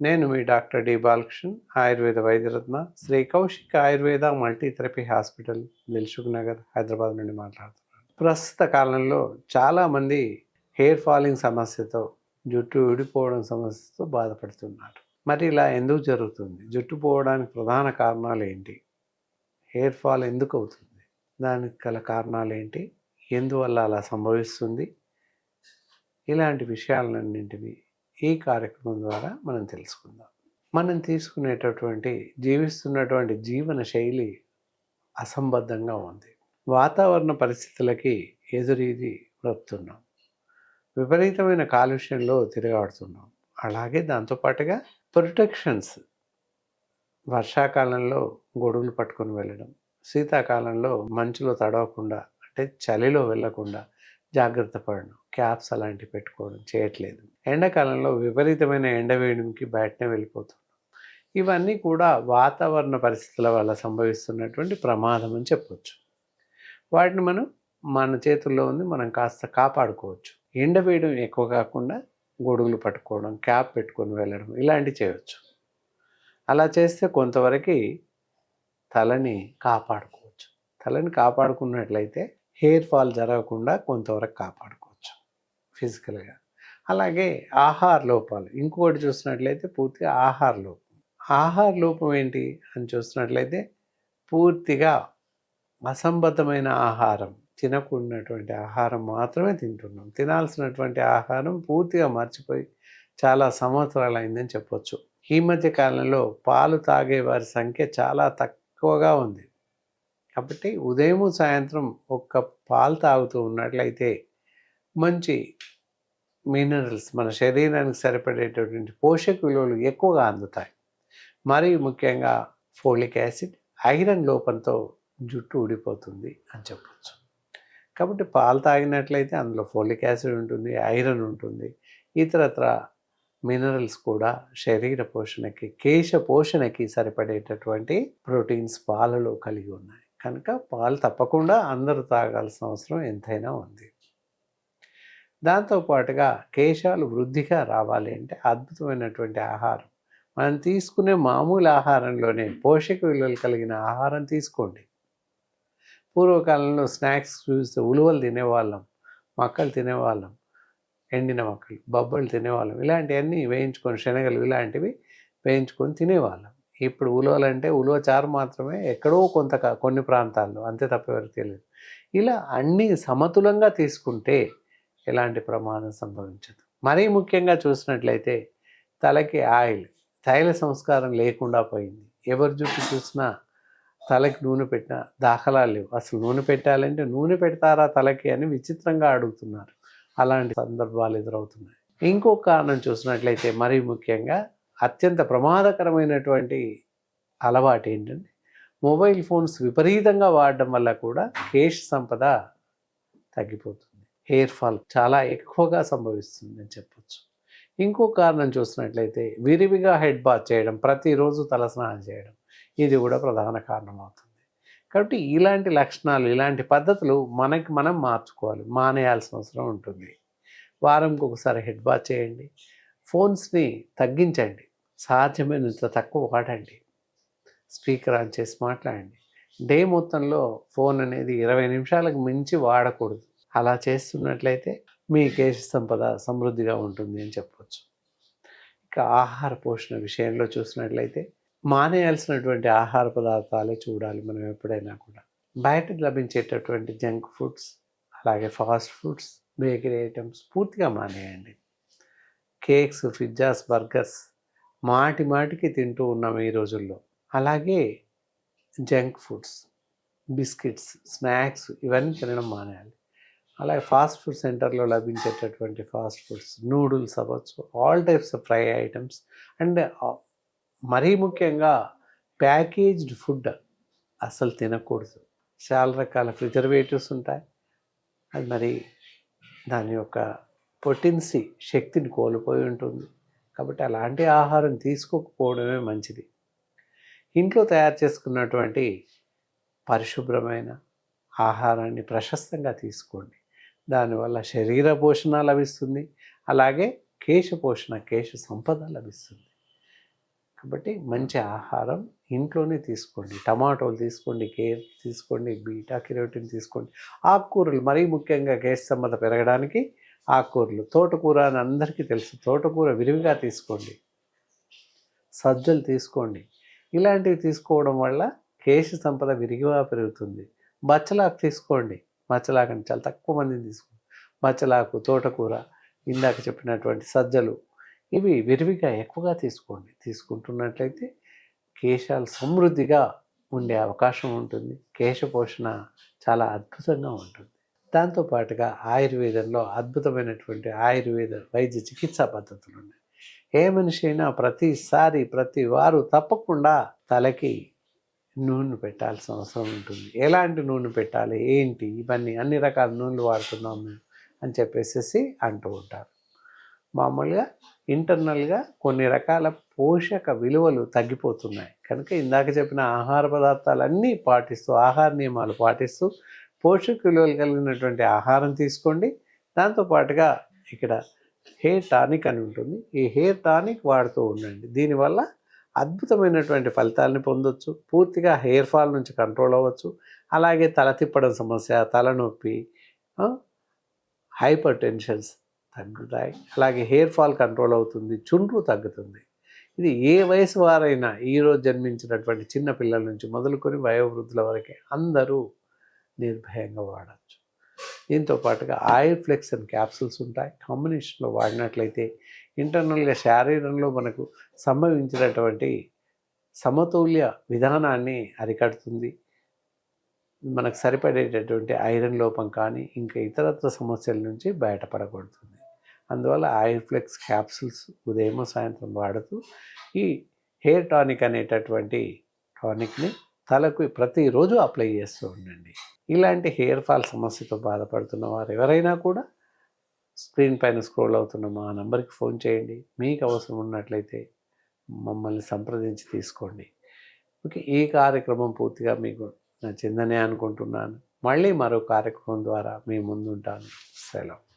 నేను మీ doctor D Balakrishnan Ayurveda Vaidyaratna Shri Kaushik Ayurveda multi therapy hospital Dilsukhnagar Hyderabad నుండి మాట్లాడుతున్నాను. ప్రస్తుత కాలంలో చాలామంది హెయిర్ ఫాలింగ్ సమస్యతో జుట్టు ఊడిపోవడం సమస్యతో బాధపడుతున్నారు. మరి ఇలా ఎందుకు జరుగుతుంది? జుట్టు పోవడానికి ప్రధాన కారణాలు ఏంటి? హెయిర్ ఫాల్ ఎందుకు అవుతుంది? దానికి గల కారణాలు ఏంటి? ఎందువల్ల అలా సంభవిస్తుంది? ఇలాంటి విషయాలన్నింటినీ ఈ కార్యక్రమం ద్వారా మనం తెలుసుకుందాం. మనం తీసుకునేటటువంటి జీవిస్తున్నటువంటి జీవన శైలి అసంబద్ధంగా ఉంది. వాతావరణ పరిస్థితులకి ఎదురీది బ్రతున్నాం విపరీతమైన కాలుష్యంలో తిరగాడుతున్నాం అలాగే దాంతోపాటుగా ప్రొటెక్షన్స్. వర్షాకాలంలో గొడుగులు పట్టుకొని వెళ్ళడం శీతాకాలంలో మంచులో తడవకుండా అంటే చలిలో వెళ్ళకుండా జాగ్రత్త పడడం క్యాప్స్ అలాంటివి పెట్టుకోవడం చేయట్లేదు. ఎండాకాలంలో విపరీతమైన ఎండవేయడంకి బయటనే వెళ్ళిపోతున్నాం ఇవన్నీ కూడా వాతావరణ పరిస్థితుల వల్ల సంభవిస్తున్నటువంటి ప్రమాదం అని చెప్పొచ్చు. వాటిని మనం మన చేతుల్లో ఉంది మనం కాస్త కాపాడుకోవచ్చు. ఎండవేయడం ఎక్కువ కాకుండా గొడుగులు పట్టుకోవడం క్యాప్ పెట్టుకొని వెళ్ళడం ఇలాంటివి చేయవచ్చు అలా చేస్తే కొంతవరకు తలని కాపాడుకోవచ్చు. తలని కాపాడుకున్నట్లయితే హెయిర్ ఫాల్ జరగకుండా కొంతవరకు కాపాడుకోవచ్చు. ఫిజికల్గా. అలాగే ఆహార లోపాలు. ఇంకొకటి చూసినట్లయితే పూర్తిగా ఆహార లోపం. ఆహార లోపం ఏంటి అని చూసినట్లయితే పూర్తిగా అసంబద్ధమైన ఆహారం తినకున్నటువంటి ఆహారం మాత్రమే తింటున్నాం. తినాల్సినటువంటి ఆహారం పూర్తిగా మర్చిపోయి చాలా సంవత్సరాలు అయిందని చెప్పొచ్చు. ఈ మధ్య కాలంలో పాలు తాగే వారి సంఖ్య చాలా తక్కువగా ఉంది. కాబట్టి ఉదయం సాయంత్రం ఒక్క పాలు తాగుతూ ఉన్నట్లయితే మంచి మినరల్స్ మన శరీరానికి సరిపడేటటువంటి పోషక విలువలు ఎక్కువగా అందుతాయి. మరీ ముఖ్యంగా ఫోలిక్ యాసిడ్ ఐరన్ లోపంతో జుట్టు ఊడిపోతుంది అని చెప్పచ్చు. కాబట్టి పాలు తాగినట్లయితే అందులో ఫోలిక్ యాసిడ్ ఉంటుంది ఐరన్ ఉంటుంది. ఇతరత్ర మినరల్స్ కూడా శరీర పోషణకి కేశ పోషణకి సరిపడేటటువంటి ప్రోటీన్స్ పాలలో కలిగి ఉన్నాయి. కనుక పాలు తప్పకుండా అందరూ తాగాల్సిన అవసరం ఎంతైనా ఉంది. దాంతోపాటుగా కేశాలు వృద్ధిగా రావాలి అంటే అద్భుతమైనటువంటి ఆహారం. మనం తీసుకునే మామూలు ఆహారంలోనే పోషక విలువలు కలిగిన ఆహారం తీసుకోండి. పూర్వకాలంలో స్నాక్స్ చూస్తే ఉలువలు తినేవాళ్ళం మక్కలు తినేవాళ్ళం ఎండిన మొక్కలు బొబ్బలు తినేవాళ్ళం. ఇలాంటివన్నీ వేయించుకొని శనగలు ఇలాంటివి వేయించుకొని తినేవాళ్ళం. ఇప్పుడు ఉలవలు అంటే ఉలవ చారు మాత్రమే ఎక్కడో కొంత కొన్ని ప్రాంతాల్లో అంతే తప్ప ఎవరికి తెలియదు. ఇలా అన్నీ సమతులంగా తీసుకుంటే ఎలాంటి ప్రమాదం సంభవించదు. మరీ ముఖ్యంగా చూసినట్లయితే తలకి ఆయిల్ తైల సంస్కారం లేకుండా పోయింది. ఎవరి జుట్టు చూసినా తలకి నూనె పెట్టిన దాఖలాలు లేవు. అసలు నూనె పెట్టాలంటే నూనె పెడతారా తలకి అని విచిత్రంగా అడుగుతున్నారు. అలాంటి సందర్భాలు ఎదురవుతున్నాయి. ఇంకో కారణం చూసినట్లయితే మరీ ముఖ్యంగా అత్యంత ప్రమాదకరమైనటువంటి అలవాటు ఏంటంటే మొబైల్ ఫోన్స్ విపరీతంగా వాడడం వల్ల కూడా కేష్ సంపద తగ్గిపోతుంది. హెయిర్ ఫాల్ చాలా ఎక్కువగా సంభవిస్తుంది అని చెప్పొచ్చు. ఇంకో కారణం చూసినట్లయితే విరివిగా హెడ్ బాత్ చేయడం ప్రతిరోజు తలస్నానం చేయడం ఇది కూడా ప్రధాన కారణం అవుతుంది కాబట్టి ఇలాంటి లక్షణాలు ఇలాంటి పద్ధతులు మనకి మనం మార్చుకోవాలి మానేయాల్సిన అవసరం ఉంటుంది. వారంకి ఒకసారి హెడ్ బాత్ చేయండి. ఫోన్స్ని తగ్గించండి. సాధ్యమైనంత తక్కువ వాడండి. స్పీకర్ ఆన్ చేసి మాట్లాడండి. డే మొత్తంలో ఫోన్ అనేది ఇరవై నిమిషాలకు మించి వాడకూడదు. అలా చేస్తున్నట్లయితే మీ కేశ సంపద సమృద్ధిగా ఉంటుంది అని చెప్పవచ్చు ఇక ఆహార పోషణ విషయంలో చూసినట్లయితే మానేయాల్సినటువంటి ఆహార పదార్థాలే చూడాలి మనం ఎప్పుడైనా కూడా. బయట లభించేటటువంటి జంక్ ఫుడ్స్ అలాగే ఫాస్ట్ ఫుడ్స్ బేకరీ ఐటమ్స్ పూర్తిగా మానేయండి. కేక్స్ పిజ్జాస్ బర్గర్స్ మాటి మాటికి తింటూ ఉన్నాం ఈ రోజుల్లో. అలాగే జంక్ ఫుడ్స్ బిస్కెట్స్ స్నాక్స్ ఇవన్నీ తినడం మానేయాలి. అలాగే ఫాస్ట్ ఫుడ్ సెంటర్లో లభించేటటువంటి ఫాస్ట్ ఫుడ్స్ నూడిల్స్ అవ్వచ్చు all types of fry items and మరీ ముఖ్యంగా ప్యాకేజ్డ్ ఫుడ్ అసలు తినకూడదు. చాలా రకాల ప్రిజర్వేటివ్స్ ఉంటాయి. అది మరి దాని యొక్క పొటెన్సీ శక్తిని కోల్పోయి ఉంటుంది. కాబట్టి అలాంటి ఆహారం తీసుకోకపోవడమే మంచిది. ఇంట్లో తయారు చేసుకున్నటువంటి పరిశుభ్రమైన ఆహారాన్ని ప్రశస్తంగా తీసుకోండి. దానివల్ల శరీర పోషణ లభిస్తుంది. అలాగే కేశ పోషణ కేశ సంపద లభిస్తుంది. కాబట్టి మంచి ఆహారం ఇంట్లోనే తీసుకోండి. టమాటోలు తీసుకోండి కేర్ తీసుకోండి బీటా కిరోటిన్ తీసుకోండి. ఆకుకూరలు మరీ ముఖ్యంగా కేశ సంపద పెరగడానికి ఆకుకూరలు. తోటకూర అని అందరికీ తెలుసు. తోటకూర విరివిగా తీసుకోండి. సజ్జలు తీసుకోండి. ఇలాంటివి తీసుకోవడం వల్ల కేశ సంపద విరిగిగా పెరుగుతుంది. బచ్చలాకు తీసుకోండి. మచ్చలాకని చాలా తక్కువ మందిని తీసుకోండి మచ్చలాకు తోటకూర ఇందాక చెప్పినటువంటి సజ్జలు ఇవి విరివిగా ఎక్కువగా తీసుకోండి. తీసుకుంటున్నట్లయితే కేశాలు సమృద్ధిగా ఉండే అవకాశం ఉంటుంది. కేశ పోషణ చాలా అద్భుతంగా ఉంటుంది. దాంతోపాటుగా ఆయుర్వేదంలో అద్భుతమైనటువంటి ఆయుర్వేద వైద్య చికిత్సా పద్ధతులు ఉన్నాయి ఏ మనిషి అయినా ప్రతిసారి ప్రతి వారు తప్పకుండా తలకి నూనె పెట్టాల్సిన అవసరం ఉంటుంది. ఎలాంటి నూనె పెట్టాలి? ఏంటి? ఇవన్నీ అన్ని రకాల నూనెలు వాడుతున్నాం మేము అని చెప్పేసి అంటూ ఉంటారు. మామూలుగా ఇంటర్నల్గా కొన్ని రకాల పోషక విలువలు తగ్గిపోతున్నాయి. కనుక ఇందాక చెప్పిన ఆహార పదార్థాలన్నీ పాటిస్తూ ఆహార నియమాలు పాటిస్తూ పోషక విలువలు కలిగినటువంటి ఆహారం తీసుకోండి. దాంతోపాటుగా ఇక్కడ హెయిర్ టానిక్ అని ఉంటుంది. ఈ హెయిర్ టానిక్ వాడుతూ ఉండండి. దీనివల్ల అద్భుతమైనటువంటి ఫలితాలని పొందొచ్చు. పూర్తిగా హెయిర్ ఫాల్ నుంచి కంట్రోల్ అవ్వచ్చు. అలాగే తల తిప్పడం సమస్య తలనొప్పి హైపర్ టెన్షన్స్ తగ్గుతాయి. అలాగే హెయిర్ ఫాల్ కంట్రోల్ అవుతుంది చుండ్రు తగ్గుతుంది. ఇది ఏ వయసు వారైనా ఈరోజు జన్మించినటువంటి చిన్న పిల్లల నుంచి మొదలుకొని వయోవృద్ధుల వరకే అందరూ నిర్భయంగా వాడచ్చు. దీంతో పాటుగా ఆయిల్ ఫ్లెక్స్ అండ్ క్యాప్సూల్స్ ఉంటాయి. కాంబినేషన్లో వాడినట్లయితే ఇంటర్నల్గా శరీరంలో మనకు సంభవించినటువంటి సమతౌల్య విధానాన్ని అరికడుతుంది. మనకు సరిపడేటటువంటి ఐరన్ లోపం కానీ ఇంకా ఇతరత్వ సమస్యల నుంచి బయటపడకూడుతుంది అందువల్ల ఆయిల్ ఫ్లెక్స్ క్యాప్సూల్స్ ఉదయం సాయంత్రం వాడుతూ ఈ హెయిర్ టానిక్ అనేటటువంటి టానిక్ని తలకు ప్రతిరోజు అప్లై చేస్తూ ఉండండి. ఇలాంటి హెయిర్ ఫాల్ సమస్యతో బాధపడుతున్న వారు ఎవరైనా కూడా స్క్రీన్ పైన స్క్రోల్ అవుతున్న మా నంబర్కి ఫోన్ చేయండి. మీకు అవసరం ఉన్నట్లయితే మమ్మల్ని సంప్రదించి తీసుకోండి. ఓకే ఈ కార్యక్రమం పూర్తిగా మీకు నచ్చిందనే అనుకుంటున్నాను. మళ్ళీ మరో కార్యక్రమం ద్వారా మీ ముందుంటాను. సెలవు.